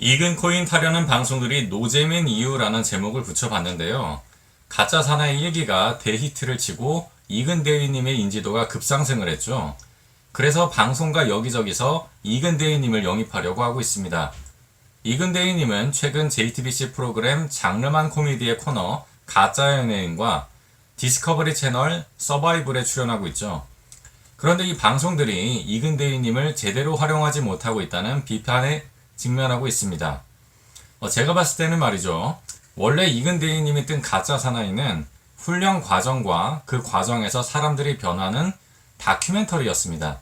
이근 코인 타려는 방송들이 노잼인 이유라는 제목을 붙여봤는데요. 가짜 사나이 일기가 대히트를 치고 이근 대위님의 인지도가 급상승을 했죠. 그래서 방송과 여기저기서 이근 대위님을 영입하려고 하고 있습니다. 이근 대위님은 최근 JTBC 프로그램 장르만 코미디의 코너 가짜 연예인과 디스커버리 채널 서바이벌에 출연하고 있죠. 그런데 이 방송들이 이근 대위님을 제대로 활용하지 못하고 있다는 비판에 직면하고 있습니다. 어, 제가 봤을 때는 말이죠. 원래 이근 대위님이 뜬 가짜 사나이는 훈련 과정과 그 과정에서 사람들이 변하는 다큐멘터리였습니다.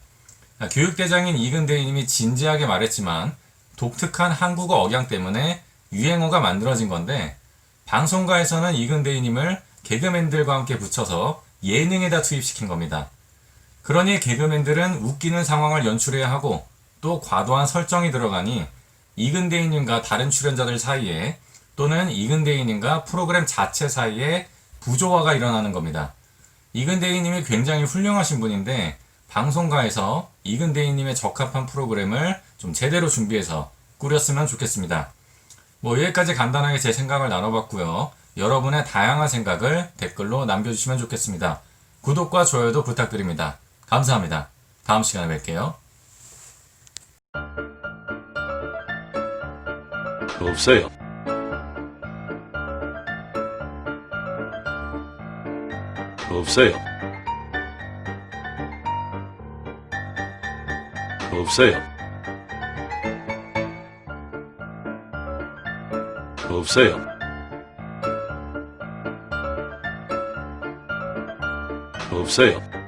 아, 교육대장인 이근 대위님이 진지하게 말했지만 독특한 한국어 억양 때문에 유행어가 만들어진 건데 방송가에서는 이근 대위님을 개그맨들과 함께 붙여서 예능에다 투입시킨 겁니다. 그러니 개그맨들은 웃기는 상황을 연출해야 하고 또 과도한 설정이 들어가니 이근대인님과 다른 출연자들 사이에 또는 이근대인님과 프로그램 자체 사이에 부조화가 일어나는 겁니다. 이근대인님이 굉장히 훌륭하신 분인데 방송가에서 이근대인님의 적합한 프로그램을 좀 제대로 준비해서 꾸렸으면 좋겠습니다. 뭐 여기까지 간단하게 제 생각을 나눠봤고요. 여러분의 다양한 생각을 댓글로 남겨주시면 좋겠습니다. 구독과 좋아요도 부탁드립니다. 감사합니다. 다음 시간에 뵐게요. 없어요. 없어요. 없어요. 없어요. 없어요.